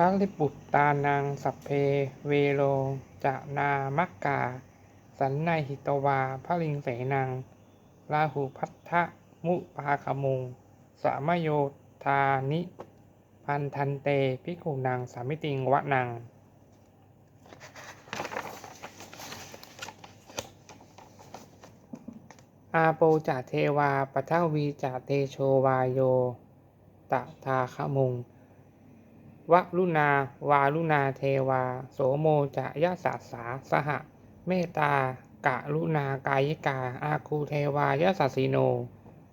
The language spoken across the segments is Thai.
พระลิปุตตานังสัพเพเวโรจะนามักกา สันนหิตวาพระลิงเสนังราหูพัทธะมุปาคมุงสามโยธานิ พันทันเตพิกุนังสามิติงวะนังอาโปจะเทวาปะทวีจะเตโชวายโยตะทาคมุง วะลุนา วาลุนาเทวา โสโมจะยะสาสา สหะ เมตตากะลุนากายิกา อาคูเทวายะสัสสิโน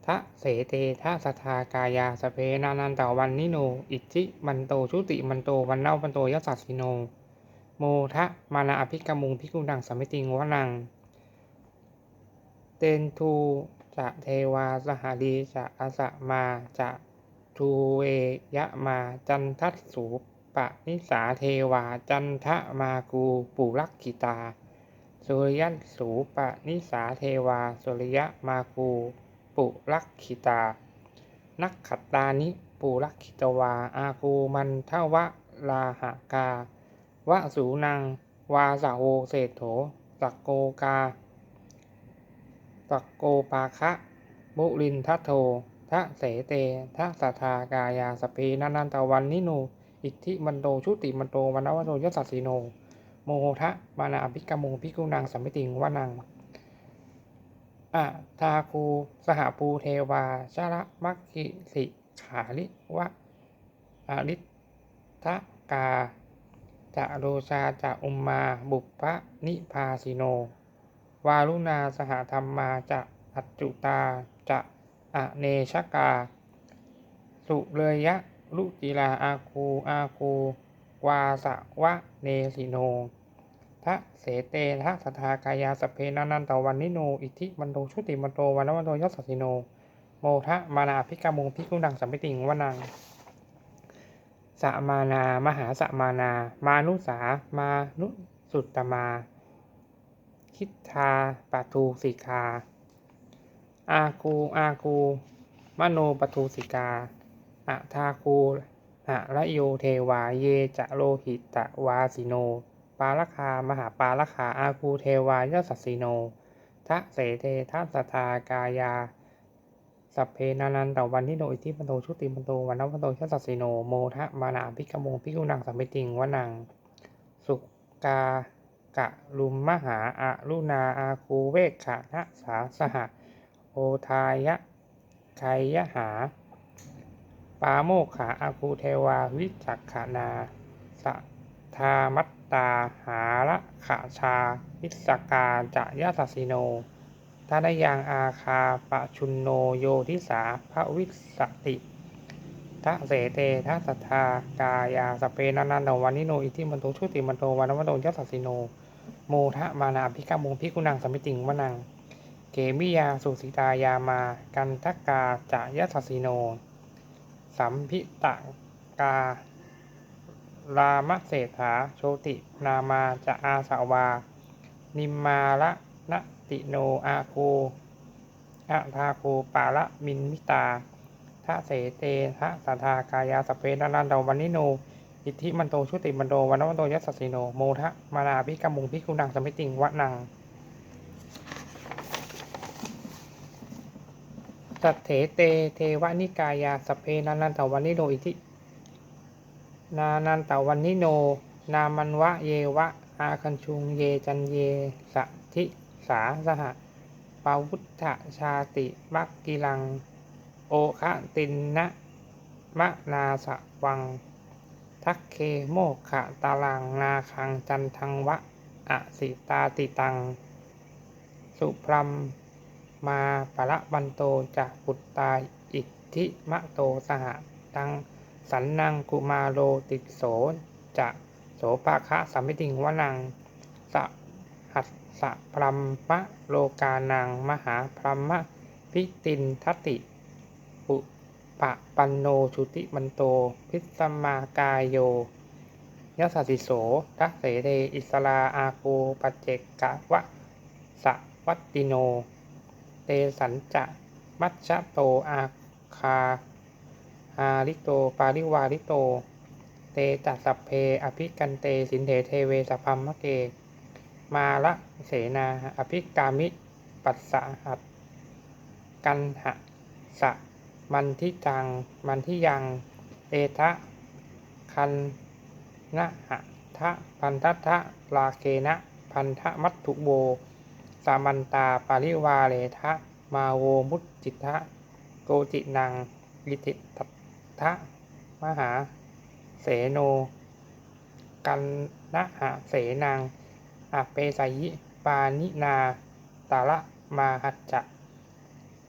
ทะเสเตทะสทากายาสเพนานันตวันนิโน อิทธิมันโตชุติมันโตวันเนาวันโตยะสัสสิโน โมทะมานาอภิกมุงพิกุดังสมมิติงวะนัง เตนทูจะเทวาสหดีจะอาสมาจะ ทูเวยะมาจันทัสสูปะนิสาเทวาจันทะมากูปุรักขิตา สุริยันสูปะนิสาเทวา สุริยะมากูปุรักขิตา นักขัตตานิปุรักขิตวา อากูมันทวะลาหากาวะสูนัง วาสาโวเศโถสักโกกาตักโกปาคะมุลินทัตโท ทะเสเตทะสัทธากายาสพเพนันนันตวันนิโน อิทธิมันโตชุติมันโตวันวโตยสสสสิโน โมทะมานาอภิกรโมพิกุนังสัมมิติงวานังอะทาคูสหปูเทวาชระมัคคิสิขาลิวะอริทะกาจะโรชาจะอุมมาบุพพนิพาสิโน วารุณาสหธรรมาจะอัจจุตาจะ อเนชกา สุเรยะ ลุจิลาอาคูอาคูวาสะวะเนสิโนทะเสเตทะสทากายาสเพนันันตวันนิโน อิทิมันโตชุติมันโตวันวันโตยสสสิโน โมทะมานาภิกามุงพิกุดังสัมปิติงวนังสมานามหาสมานา มานุสา มานุสุตตมา คิทาปทูสิกา อาคูอาคูมโนปทูสิกาอะทาคูอะระโยเทวาเยจะโลหิตะวาสิโน ปาลคามหาปาลคาอาคูเทวายสัสสิโนทะเสเททัสทากายา สัพเพนานันตวันนิโนอิทิปันโตชุติปันโตวันนวันโตชัสสิโนโมทะมานาภิกขโมภิกุนังสัมมิติงวนัง สุกากะลุมมหาอารุณาอาคูเวกขะนะสาสหะ โอทายะไคยหา ปาโมกขาอาคูเทวาวิจักขานาสะทามัตตาหาระขะชาวิสกาจะยะสัสสิโนทานยังอาคาปะชุนโนโยทิสาพระวิสติทะเสเตทะสัทธากายาสเพนันนันวันนิโนอิทิมันโตชุติมันโตวันนวันโตยัสสิโน โมทะมานาภิกามุงพิกุนังสมมิติงวนัง เกมิยาสุสิตายามา กันทกาจะยัสสสสิโน สัมพิตะกา รามเศรษฐาโชตินามาจะอาสาวา นิมมาละนะติโนอาโคอะทาโคปาละมินมิตาทะเสเตทะสัทธากายาสเพนันนันตวันนิโน อิทธิมันโตชุติมันโตวันนวันโตยัสสสสิโน โมทะมานาภิกมุงพิกุนังสมมิติงวะนัง สัตเถเตเทวนิกายาสเพนันนันตวันนิโนอิทินานันตวันนิโน นามันวะเยวะ อาคันชุงเยจันเยสะทิสาสหะปาวุธชาติมักกิลัง โอคะตินนะมะนาสะวัง ทักเคโมขะตาลังนาคังจันทังวะ อสิตาติตัง สุพรัม มาปะละบันโตจะปุตตาอิทธิมะโตสหตังสันนังกุมาโรติโสจะโสปะคะสัมมิติงวนังสหัสสะพรัมมะโลกานังมหาพรัมมะพิตินทติปุปะปันโนชุติมันโต พิสมากายโยยัสสิโสทัเสเรอิสลาอาโกปัจเจกกะวะสวัตติโน เตสัญจะ มัชโต อาคาอาริโต ปาริวาริโต เตจัสสพเพ อภิกันเต สินเถเทเวสพัมมะเก มาละเสนา อภิกามิ ปัสสะหัตกันหะสะ มันทิจัง มันทิยัง เอทะ คันนะหะทะ พันทัทะลาเกนะ พันธมัตถุโบ สามันตาปาริวาเลทะ มาโวมุตจิทะ โกจินังลิติตัทะมหา เสโน กันนะหะเสนังอเปสายิปานินาตาละมาหัจจะ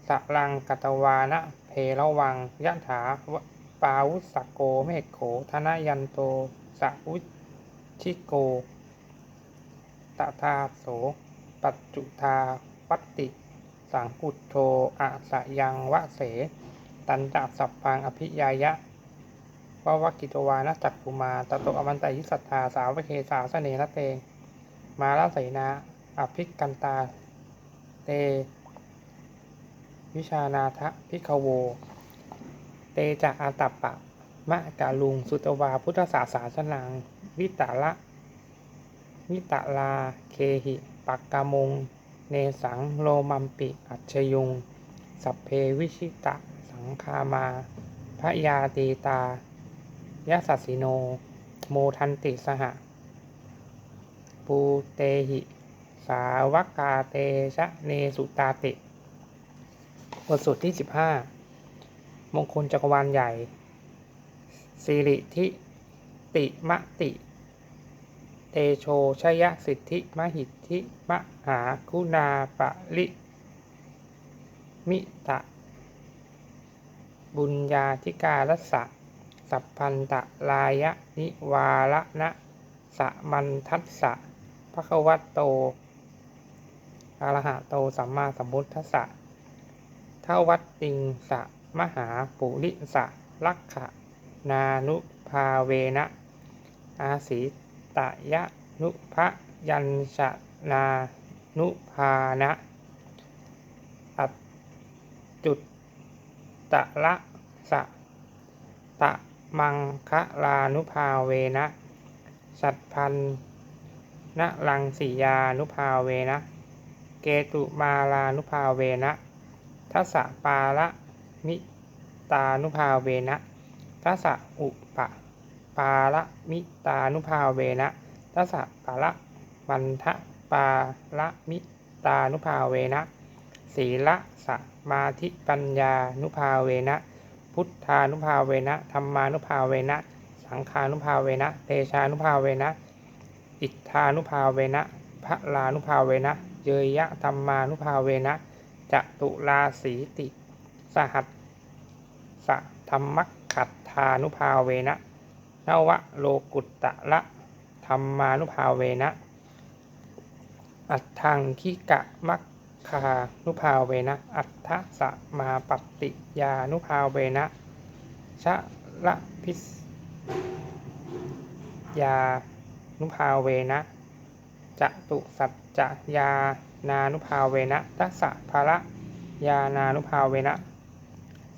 สลังกตวานะเพระวังยะถาวปาวุสโกเมฆโขธนยันโตสะวุชิโกตทาโส ปัจจุทาวัตติ สังกุตโทอะสะยังวะเส ตันตะสัพพังอภิยายะววกิตวานะจักกุมาตโตอมันตยิสัทธาสาวเคสาสเนนะเตง มาลาไสนา อภิกันตา เต วิชานาทะพิกโว เตจะอาตัปปะ มะกาลุง สุตวา พุทธศาสาสนัง วิตาละ วิตาลา เคหิ ปักกามงเนสังโลมัมปิอัจฉยุง สัพเพวิชิตะสังคามาพระยาตีตายะสัสสิโน โมทันติสหะ ปูเตหิ สาวกาเตชะเนสุตาติ บทสวดที่สิบห้ามงคลจักรวาลใหญ่สิริทิติมะติ เตโชชยสิทธิมหิทธิมหาคุณาปะลิมิตะ บุญญาธิการสสะสัพพันตะลายะนิวาระนะสะมันทัสสะภะคะวะโตอะรหะโตสัมมาสัมพุทธัสสะทวัตติงสะมหาปุริสะลักขะนานุภาเวนะอาศิ ตยะนุภะยัญชนานุภานะอัจุตตะละสะตะมังคะลานุภาเวนะ สัตพันนะลังสียานุภาเวนะ เกตุมาลานุภาเวนะทัสสะปาละมิตานุภาเวนะทัสสะอุปะ ปาละมิตานุภาเวนะทัสสะปาละมันทะปาละมิตานุภาเวนะศีละสมาธิปัญญานุภาเวนะพุทธานุภาเวนะธรรมานุภาเวนะ สังขานุภาเวนะเตชานุภาเวนะ อิทธานุภาเวนะพระลานุภาเวนะเยยะธรรมานุภาเวนะจตุลาสีติ สหัสสะธรรมขัตธานุภาเวนะ นวะโลกุตตะละธรรมานุภาเวนะ อัตถังคิกะมัคคานุภาเวนะ อัตถสะมาปฏิยานุภาเวนะชะละพิสยานุภาเวนะจตุสัจจยานานุภาเวนะทัสสะภาระยานานุภาเวนะ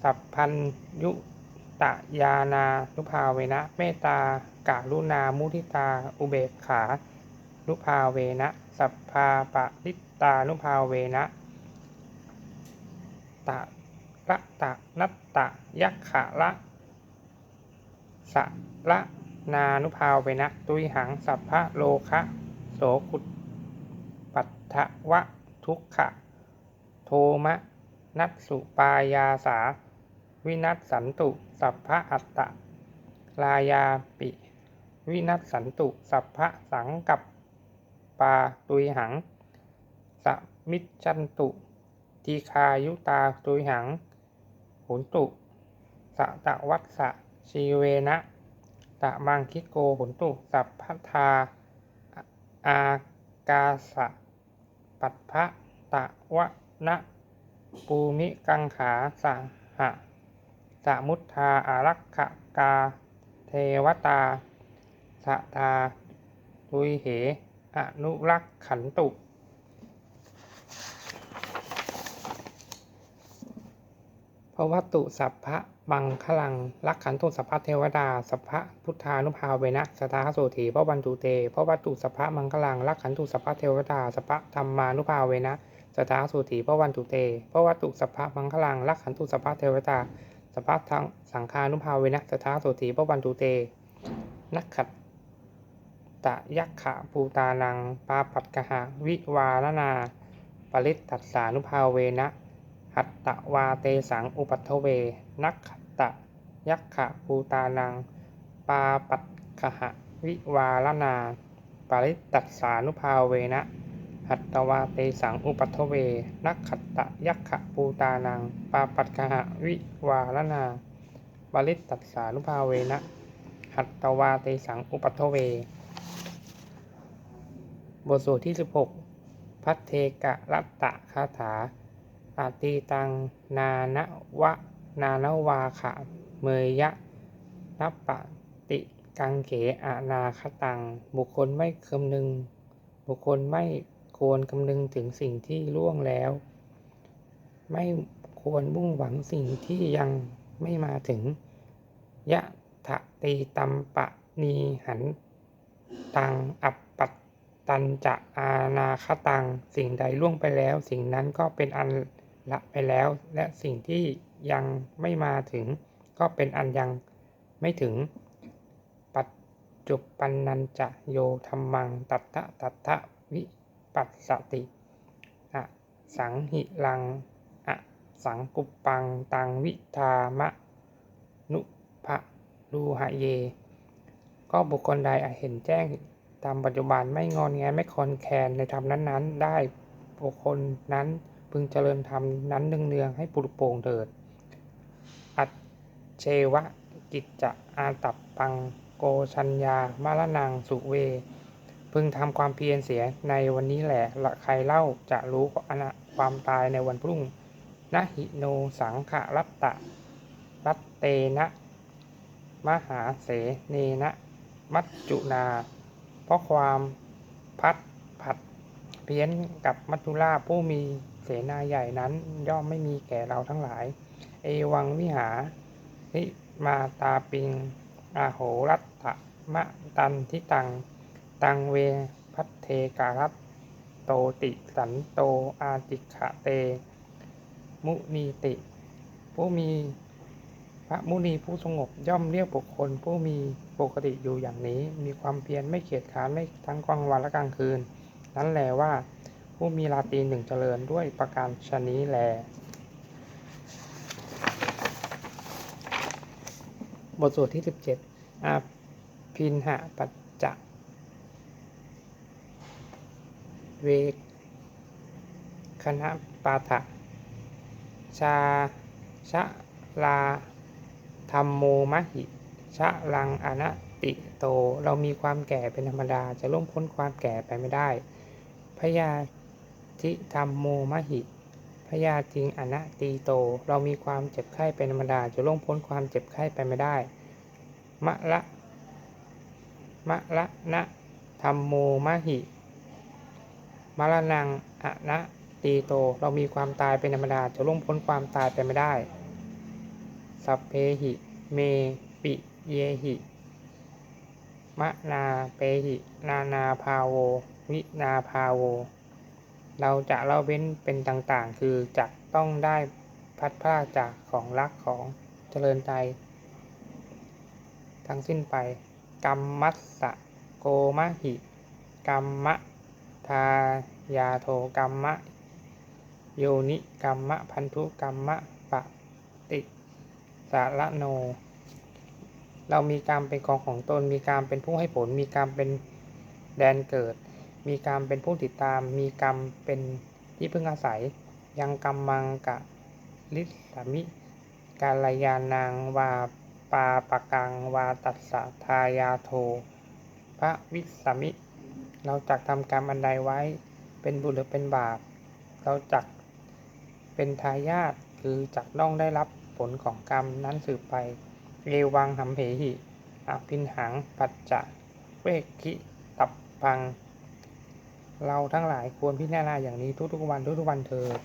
สัพพัญยุ ตยานานุภาเวนะ เมตตากาลุนามุทิตา อุเบกขา นุภาเวนะ สัพพาปะริตตานุภาเวนะ ตะระตะนัตตะยักขะละสะละนานุภาเวนะ ตุยหังสัพพะโลคะโสกุตปัตถวะทุกขะ โทมะนัสสุปายาสา วินัสสันตุ สัพพะอัตตะ ลายาปิ วินัสสันตุ สัพพะสังกับปาตุยหัง สมิจจันตุ ทีคายุตาตุยหัง หุนตุ สะตะวัตสะชีเวนะตะมังคิโกหุนตุ สัพพทา อากาสะ ปัตภะตะวะนะ ปูมิกังขาสะหะ สมุทธาอารักขกา เทวตาสะทาตุยเห อนุรักขันตุพเพราะวัตตุสัพพะมังคลัง รักขันตุสัพพะเทวดา สัพพะพุทธานุภาเวนะสตาโสถีพระวันตุเตเพราะวัตตุสัพพะมังคลัง รักขันตุสัพพะเทวดา สัพพะธรรมานุภาเวนะสตาโสถีพระวันตุเตเพราะวัตตุสัพพะมังคลัง รักขันตุสัพพะเทวดา สัพพทังสังฆานุภาเวนะสตาโสถีพระวันตุเต นักขัดตะยักขะภูตานัง ปาปัตกหะวิวารนาปริตตัสานุภาเวนะ หัตตวาเตสังอุปัทเว นักขัตตะยักขะภูตานัง ปาปัตคหะวิวารนาปริตตัสานุภาเวนะ หัตตวาเตสังอุปัทเว นักขัตตะยักขะภูตานัง ปาปัตคหะวิวารนาปริตตัสสานุภาเวนะหัตตวาเตสังอุปัทเว บทสวดที่ 16 พัทเทกะรัตตะคาถา อาตีตัง นานวะ นานวาขะ เมยยะนัปปะติกังเขอานาคตัง บุคคลไม่คำนึง บุคคลไม่ ควรคำนึงถึงสิ่งที่ล่วงแล้ว ไม่ควรมุ่งหวังสิ่งที่ยังไม่มาถึง ยะทะตีตัมปะนีหัน ตังอัปปัตตันจะอานาคตัง สิ่งใดล่วงไปแล้ว สิ่งนั้นก็เป็นอันละไปแล้ว และสิ่งที่ยังไม่มาถึง ก็เป็นอันยังไม่ถึง ปัจจุปันนันจะโยธรรมัง ตัตตะตัตตะ ปัสสติอะสังหิลังอะสังกุปปังตังวิทามะนุภะรูหะเย ก็บุคคลใดเห็นแจ้งตามปัจจุบันไม่งอนแงไม่คลอนแคลนในธรรมนั้นๆ ได้บุคคลนั้นพึงเจริญธรรมนั้นเนืองๆให้ปลุโปร่งเถิด อัจเชวะกิจจะอาตับปังโกชัญญามารนังสุเว พึงทำความเพียรเสียในวันนี้แหละละใครเล่าจะรู้อนาความตายในวันพรุ่งนะหิโนสังขรัตตะ รัตเตนะ มหาเสเนนะ มัจจุนา เพราะความพัดผัด เพี้ยนกับมัจจุราผู้มีเสนาใหญ่นั้นย่อมไม่มีแก่เราทั้งหลาย เอวังวิหานิมาตาปิงอาโหรัตถะมะตันทิตัง ตังเวพัทเทการัตโตติสันโตอาติขะเต มุนีติ ผู้มีพระมุนีผู้สงบย่อมเรียกบุคคล ผู้มีปกติอยู่อย่างนี้ มีความเพียรไม่เกียจค้านไม่ทั้งกลางวันและกลางคืน นั้นแลว่าผู้มีราตรีหนึ่งเจริญด้วยประการชนี้แล บทสวดที่ 17อาพินหะปัจจะ เวกคณะปาฐะชาชะลาธรรมโมมหิชะลังอนัตติโต เรามีความแก่เป็นธรรมดา จะล่วงพ้นความแก่ไปไม่ได้ พยาธิธรรมโมมหิ พยาจิงอนัตติโต เรามีความเจ็บไข้เป็นธรรมดา จะล่วงพ้นความเจ็บไข้ไปไม่ได้ มะละ มะละนะธรรมโมมหิ มะละนังอะนะตีโต เรามีความตายเป็นธรรมดา จะล่วงพ้นความตายไปไม่ได้ สัพเพหิ เมปิเยหิ มะนาเปหิ นานาพาโว วินาพาโว เราจะเล่าเว้นเป็นต่างๆ คือจะต้องได้พัดพราจากของรักของเจริญใจ ทั้งสิ้นไป กรรมมัสสะโกมะหิ กรรมะ ทายาโทกรรมะ โยนิกรรมะ พันธุกรรมะปะติสารโน เรามีกรรมเป็นของของตน มีกรรมเป็นผู้ให้ผล มีกรรมเป็นแดนเกิด มีกรรมเป็นผู้ติดตาม มีกรรมเป็นที่พึ่งอาศัย ยังกรรมังกะลิสามิกาลยานางวาปาปะกังวาตัสสะทายาโท พระวิสามิ เราจักทำกรรมอันใดไว้ เป็นบุญหรือเป็นบาป เราจักเป็นทายาทคือจักต้องได้รับผลของกรรมนั้นสืบไป เรวังหัมเพหิอภินหัง ปัจจะเวกิตับปัง เราทั้งหลายควรพิจารณาอย่างนี้ทุกๆวันทุกๆวันเถิด